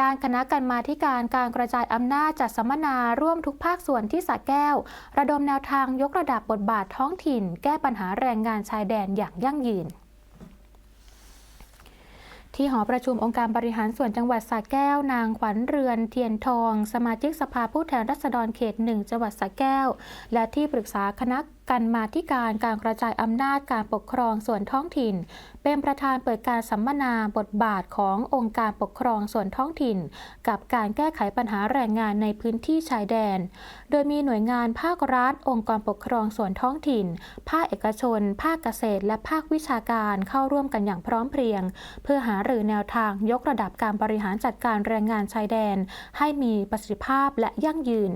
ด้านคณะกรรมาธิการการกระจายอำนาจจัดสัมมนาร่วมทุกภาคส่วนที่สระแก้ว ระดมแนวทางยกระดับบทบาทท้องถิ่น แก้ปัญหาแรงงานชายแดนอย่างยั่งยืนที่หอประชุมองค์การบริหารส่วนจังหวัดสระแก้ว นางขวัญเรือนเทียนทอง สมาชิกสภาผู้แทนราษฎรเขตหนึ่งจังหวัดสระแก้ว และที่ปรึกษาคณะ กรรมาธิการการกระจายอำนาจการปกครองส่วนท้องถิ่น เป็นประธานเปิดการสัมมนาบทบาทขององค์การปกครองส่วนท้องถิ่น กับการแก้ไขปัญหาแรงงานในพื้นที่ชายแดน โดยมีหน่วยงานภาครัฐ องค์กรปกครองส่วนท้องถิ่น ภาคเอกชน ภาคเกษตร และภาควิชาการเข้าร่วมกันอย่างพร้อมเพรียง เพื่อหาหรือแนวทางยกระดับการบริหารจัดการแรงงานชายแดน ให้มีประสิทธิภาพและยั่งยืน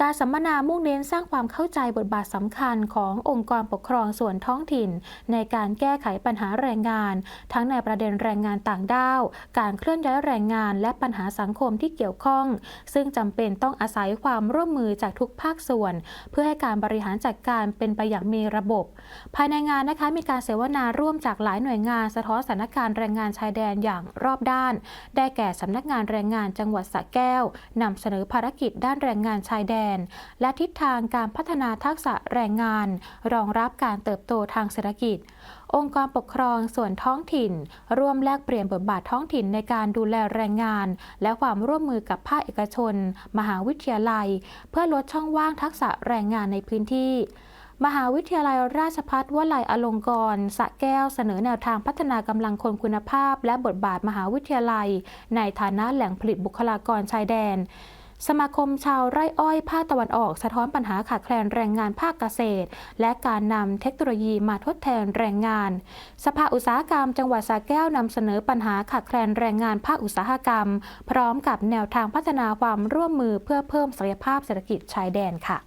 การสัมมนามุ่งเน้นสร้างความเข้าใจบทบาทสำคัญขององค์กรปกครองส่วนท้องถิ่น ในการแก้ไขปัญหาแรงงาน ทั้งในประเด็นแรงงานต่างด้าว การเคลื่อนย้ายแรงงาน และปัญหาสังคมที่เกี่ยวข้อง ซึ่งจำเป็นต้องอาศัยความร่วมมือจากทุกภาคส่วน เพื่อให้การบริหารจัดการเป็นไปอย่างมีระบบ ภายในงานนะคะมีการเสวนาร่วมจากหลายหน่วยงานสะท้อนสถานการณ์แรงงานชายแดนอย่างรอบด้าน ได้แก่สำนักงานแรงงานจังหวัดสระแก้วนำเสนอภารกิจด้านแรงงานชายแดน และทิศทางการพัฒนาทักษะแรงงานรองรับการเติบโตทางเศรษฐกิจ องค์กรปกครองส่วนท้องถิ่น ร่วมแลกเปลี่ยนบทบาทท้องถิ่นในการดูแลแรงงาน และความร่วมมือกับภาคเอกชน มหาวิทยาลัย เพื่อลดช่องว่างทักษะแรงงานในพื้นที่มหาวิทยาลัยราชภัฏวลัยอลงกรณ์สะแก้วเสนอแนวทางพัฒนากำลังคนคุณภาพ และบทบาทมหาวิทยาลัย ในฐานะแหล่งผลิตบุคลากรชายแดน สมาคมชาวไร่อ้อยภาคตะวันออกสะท้อนปัญหาขาดแคลนแรงงานภาคเกษตร และการนำเทคโนโลยีมาทดแทนแรงงาน สภาอุตสาหกรรม จังหวัดสระแก้วนำเสนอปัญหาขาดแคลนแรงงานภาคอุตสาหกรรม พร้อมกับแนวทางพัฒนาความร่วมมือเพื่อเพิ่มศักยภาพเศรษฐกิจชายแดนค่ะ